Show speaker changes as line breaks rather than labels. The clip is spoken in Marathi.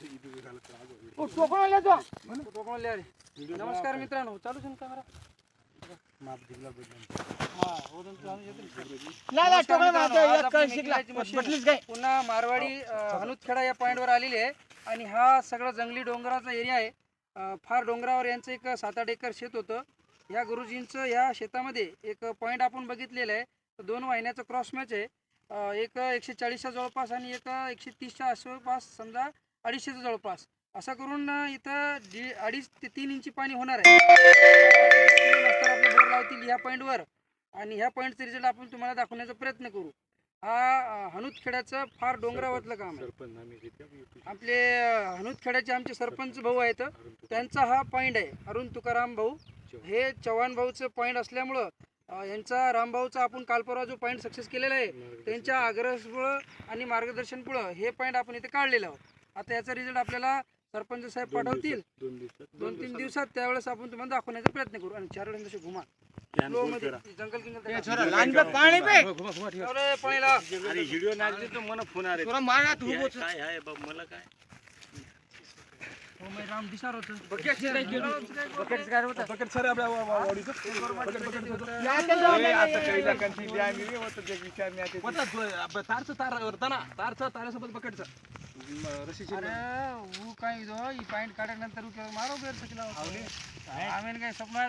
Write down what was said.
ओ, टोकणाला जा.
नमस्कार मित्रांनो चालू आहे ना कॅमेरा
नाही, नाही, टोकणा
मित्रांनो,
मारतो,
आज
एक
आपली
कळ शिकला.
मेथीलाची मशीन
बटलीच काय
पुन्हा मारवाडी हनुतखेडा या पॉईंटवर आलेली आहे. आणि हा सगळा जंगली डोंगराचा एरिया आहे. अ, फार डोंगरावर यांचं एक सात आठ एकर शेत होतं. या गुरुजींचं या शेतामध्ये एक पॉईंट आपण बघितलेलं आहे. दोन वाहिन्याचं क्रॉस मॅच आहे. अ, एक एकशे चाळीसच्या जवळपास आणि एक एकशे तीसच्या आसपास समजा अडीचशेच्या जवळपास. असं करून इथं दी अडीच ते तीन इंची पाणी होणार आहे. आपले बोर लावतील ह्या पॉईंटवर. आणि ह्या पॉईंटचा रिझल्ट आपण तुम्हाला दाखवण्याचा प्रयत्न करू. हा हनुतखेड्याचं फार डोंगरावरलं काम आहे. आपले हनुतखेड्याचे आमचे सरपंच भाऊ आहेत. त्यांचा हा पॉईंट आहे. अरुण तुकाराम भाऊ. हे चव्हाण भाऊचं पॉईंट असल्यामुळं यांचा रामभाऊचा आपण काल परवा जो पॉईंट सक्सेस केलेला आहे त्यांच्या आग्रहामुळं आणि मार्गदर्शनमुळं हे पॉईंट आपण इथे काढलेलं आहोत. आता याचा रिझल्ट आपल्याला सरपंच साहेब पाठवतील. दोन तीन दिवसात त्यावेळेस आपण तुम्हाला दाखवण्याचा प्रयत्न करू आणि चार वेळेस घुमा. मध्ये जंगल किंगल
लहान बे, पाणी पे.
अरे, पाणी लाव.
अरे व्हिडिओ नाही तर मला फोन आले
तुला मारा तू
काय काय आहे बाबा मला काय?
हो, मी राम दिसणार होतं अरे वो काय दो ई पॉइंट काढल्यानंतर मारो बेर सकिला आम्ही काय स्वप्न आहे